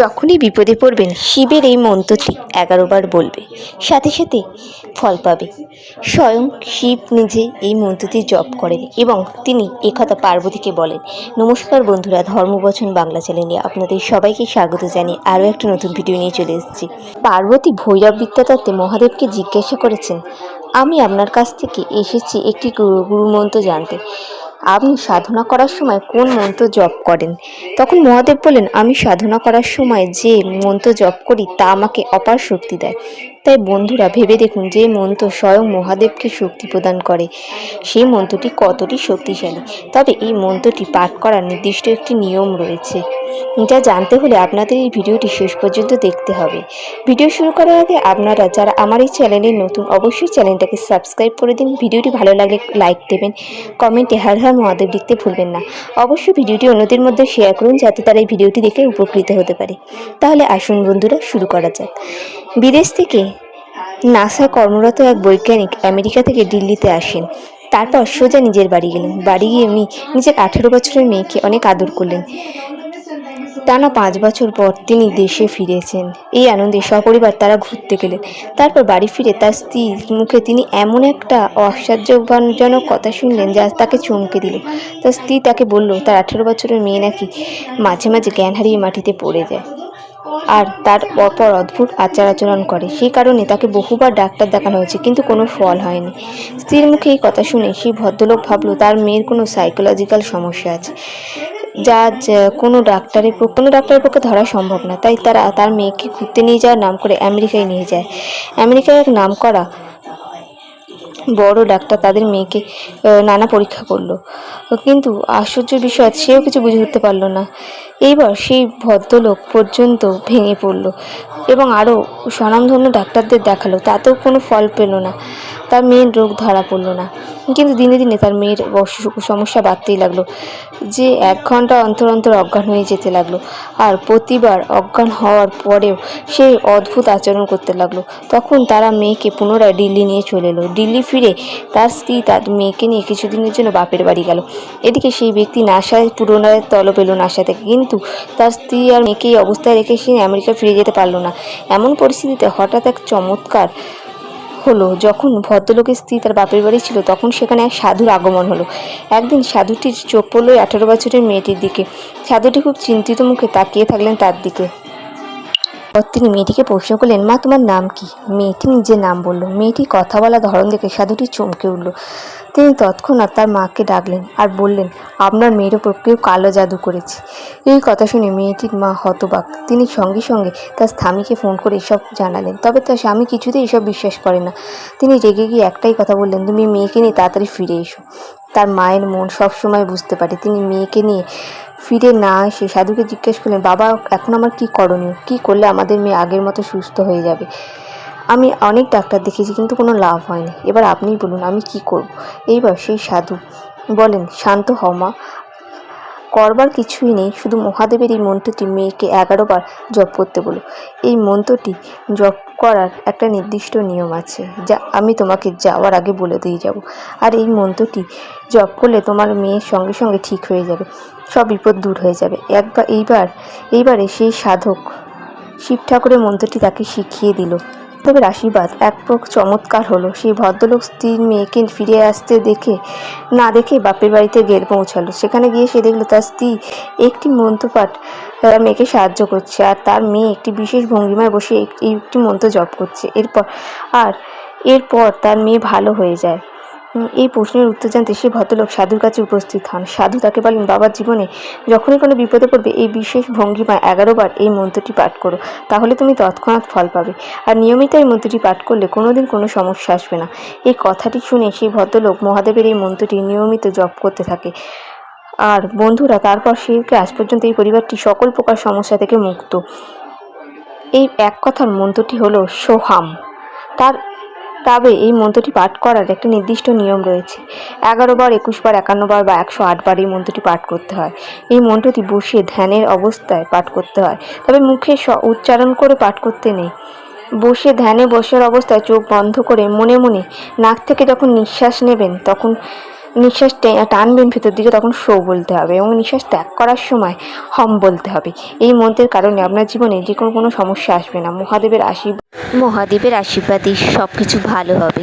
যখনই বিপদে পড়বেন, শিবের এই মন্ত্রটি এগারো বার বলবে। সাথে সাথে ফল পাবে। স্বয়ং শিব নিজে এই মন্ত্রটি জপ করেন এবং তিনি একথা পার্বতীকে বলেন। নমস্কার বন্ধুরা, ধর্মবচন বাংলা চ্যানেলে আপনাদের সবাইকে স্বাগত জানিয়ে আরও একটা নতুন ভিডিও নিয়ে চলে এসেছি। পার্বতী ভৈরব বিদ্যাতত্ত্বে মহাদেবকে জিজ্ঞাসা করেছেন, আমি আপনার কাছ থেকে এসেছি একটি গুরু, গুরুমন্ত্র জানতে। আপনি সাধনা করার সময় কোন মন্ত্র জপ করেন? তখন মহাদেব বলেন, আমি সাধনা করার সময় যে মন্ত্র জপ করি, তা আমাকে অপার শক্তি দেয়। তাই বন্ধুরা ভেবে দেখুন যে মন্ত্র স্বয়ং মহাদেবকে শক্তি প্রদান করে। সেই মন্ত্রটি কতটি শক্তিশালী। তবে এই মন্ত্রটি পাঠ করার নির্দিষ্ট একটি নিয়ম রয়েছে, যা জানতে হলে আপনাদের এই ভিডিওটি শেষ পর্যন্ত দেখতে হবে। ভিডিও শুরু করার আগে আপনারা যারা আমার এই চ্যানেলে নতুন, অবশ্যই চ্যানেলটাকে সাবস্ক্রাইব করে দিন। ভিডিওটি ভালো লাগলে লাইক দেবেন, কমেন্টে হার হার মহাদেব লিখতে ভুলবেন না। অবশ্যই ভিডিওটি অন্যদের মধ্যে শেয়ার করুন, যাতে তারা এই ভিডিওটি দেখে উপকৃত হতে পারে। তাহলে আসুন বন্ধুরা, শুরু করা যাক। বিদেশ থেকে? নাসা কর্মরত এক বৈজ্ঞানিক আমেরিকা থেকে দিল্লিতে আসেন। তারপর সোজা নিজের বাড়ি গেলেন। বাড়ি গিয়ে উনি নিজের আঠেরো বছরের মেয়েকে অনেক আদর করলেন। টানা পাঁচ বছর পর তিনি দেশে ফিরেছেন। এই আনন্দে সপরিবার তারা ঘুরতে গেলেন। তারপর বাড়ি ফিরে তার স্ত্রীর মুখে তিনি এমন একটা অসাহ্যজনক কথা শুনলেন যা তাকে চমকে দিল। তার স্ত্রী তাকে বলল, তার আঠেরো বছরের মেয়ে নাকি মাঝে মাঝে জ্ঞান হারিয়ে মাটিতে পড়ে যায়। আর তার অপর অদ্ভুত আচার আচরণ করে। সেই কারণে তাকে বহুবার ডাক্তার দেখানো হয়েছে, কিন্তু কোনো ফল হয়নি। স্ত্রীর মুখে এই কথা শুনে সেই ভদ্রলোক ভাবল, তার মেয়ের কোনো সাইকোলজিক্যাল সমস্যা আছে। যা কোনো ডাক্তারের পক্ষে, কোনো ডাক্তারের পক্ষে ধরা সম্ভব না। তাই তারা, তার মেয়েকে ঘুরতে নিয়ে যাওয়ার নাম করে আমেরিকায় নিয়ে যায়। আমেরিকায় এক নাম করা বড় ডাক্তার তাদের মেয়েকে নানা পরীক্ষা করল। কিন্তু আশ্চর্য বিষয়, সেও কিছু বুঝে উঠতে পারল না। এইবার সেই ভদ্রলোক পর্যন্ত ভেঙে পড়ল এবং আরও স্বনামধন্য ডাক্তারদের দেখাল। তাতেও কোনো ফল পেল না। তার মেয়ের রোগ ধরা পড়ল না। কিন্তু দিনে দিনে তার মেয়ের সমস্যা বাড়তেই লাগল, যে এক ঘণ্টা অন্তর অন্তর অজ্ঞান হয়ে যেতে লাগল। আর প্রতিবার অজ্ঞান হওয়ার পরেও সে অদ্ভুত আচরণ করতে লাগল। তখন তারা মেয়েকে পুনরায় দিল্লি নিয়ে চলে এলো। দিল্লি ফিরে তার স্ত্রী তার মেয়েকে নিয়ে কিছুদিনের জন্য বাপের বাড়ি গেল। এদিকে সেই ব্যক্তি নাসায় পুনরায় তলব এলো নাসা থেকে। কিন্তু তার স্ত্রী আর মেয়েকে এই অবস্থায় রেখে সে আমেরিকা ফিরে যেতে পারল না। এমন পরিস্থিতিতে হঠাৎ এক চমৎকার হলো, যখন ভদ্রলোকের স্ত্রী তার বাপের বাড়ি ছিল, তখন সেখানে এক সাধুর আগমন হলো। একদিন সাধুটির চোখ পড়ল আঠারো বছরের মেয়েটির দিকে। সাধুটি খুব চিন্তিত মুখে তাকিয়ে থাকলেন তার দিকে। তিনি মেয়েটিকে প্রশ্ন করলেন, মা, তোমার নাম কি? মেয়েটি নিজের নাম বলল। মেয়েটি কথা বলা ধরন দেখে সাধুটি চমকে উঠল। তিনি তৎক্ষণাৎ তার মাকে ডাকলেন আর বললেন, আপনার মেয়ের ওপর কেউ কালো জাদু করেছে। এই কথা শুনে মেয়েটির মা হতবাক। তিনি সঙ্গে সঙ্গে তার স্বামীকে ফোন করে এসব জানালেন। তবে তার স্বামী কিছুতেই এসব বিশ্বাস করে না। তিনি রেগে গিয়ে একটাই কথা বললেন, তুমি মেয়েকে নিয়ে তাড়াতাড়ি ফিরে এসো। তার মায়ের মন সবসময় বুঝতে পারে। তিনি মেয়েকে নিয়ে ফিরে না এসে সাধুকে জিজ্ঞেস করলেন, বাবা, এখন আমার কি করণীয়? কি করলে আমাদের মেয়ে আগের মতো সুস্থ হয়ে যাবে? আমি অনেক ডাক্তার দেখেছি কিন্তু কোনো লাভ হয়নি। এবার আপনিই বলুন, আমি কি করব? এইবার সেই সাধু বলেন, শান্ত হও মা, করবার কিছুই নেই, শুধু মহাদেবের এই মন্ত্রটি মেয়েকে এগারো বার জপ করতে বলো। এই মন্ত্রটি জপ করার একটা নির্দিষ্ট নিয়ম আছে, যা আমি তোমাকে যাওয়ার আগে বলে দিয়ে যাব। আর এই মন্ত্রটি জপ করলে তোমার মেয়ের সঙ্গে সঙ্গে ঠিক হয়ে যাবে। সব বিপদ দূর হয়ে যাবে। একবার, এইবার, এইবারে সেই সাধক শিব ঠাকুরের মন্ত্রটি তাকে শিখিয়ে দিল। তবে আশীর্বাদ, এক চমৎকার হলো। সেই ভদ্রলোক স্ত্রীর মেয়েকে ফিরে আসতে দেখে, না দেখে বাপের বাড়িতে গেল পৌঁছালো। সেখানে গিয়ে সে দেখল তার স্ত্রী একটি মন্ত্রপাঠ তার মেয়েকে সাহায্য করছে। আর তার মেয়ে একটি বিশেষ ভঙ্গিমায় বসে একটি মন্ত্র জপ করছে। এরপর, আর এরপর তার মেয়ে ভালো হয়ে যায়। এই প্রশ্নের উত্তর জানতে সে ভদ্রলোক সাধুর কাছে উপস্থিত হন। সাধু তাকে বলেন বাবার জীবনে যখনই কোনো বিপদে পড়বে, এই বিশেষ ভঙ্গিমায় এগারো বার এই মন্ত্রটি পাঠ করো। তাহলে তুমি তৎক্ষণাৎ ফল পাবে। আর নিয়মিত এই মন্ত্রটি পাঠ করলে কোনোদিন কোনো সমস্যা আসবে না। এই কথাটি শুনে সেই ভদ্রলোক মহাদেবের এই মন্ত্রটি নিয়মিত জপ করতে থাকে। আর বন্ধুরা, তারপর সেইকে আজ পর্যন্ত এই পরিবারটি সকল প্রকার সমস্যা থেকে মুক্ত। এই এক কথার মন্ত্রটি হলো সোহাম। তার তবে এই মন্ত্রটি পাঠ করার একটা নির্দিষ্ট নিয়ম রয়েছে। এগারো বার, একুশ বার, একান্ন বার বা একশো আট বার এই মন্ত্রটি পাঠ করতে হয়। এই মন্ত্রটি বসে ধ্যানের অবস্থায় পাঠ করতে হয়। তবে মুখে উচ্চারণ করে পাঠ করতে নেই। বসে ধ্যানে বসার অবস্থায় চোখ বন্ধ করে মনে মনে নাক থেকে যখন নিঃশ্বাস নেবেন, তখন নিঃশ্বাস টানবেন ভেতর দিকে তখন শো বলতে হবে এবং নিঃশ্বাস ত্যাগ করার সময় হম বলতে হবে। এই মন্ত্রের কারণে আপনার জীবনে যে কোনো কোনো সমস্যা আসবে না। মহাদেবের আশীর্বাদ মহাদেবের আশীর্বাদে সব কিছু ভালো হবে।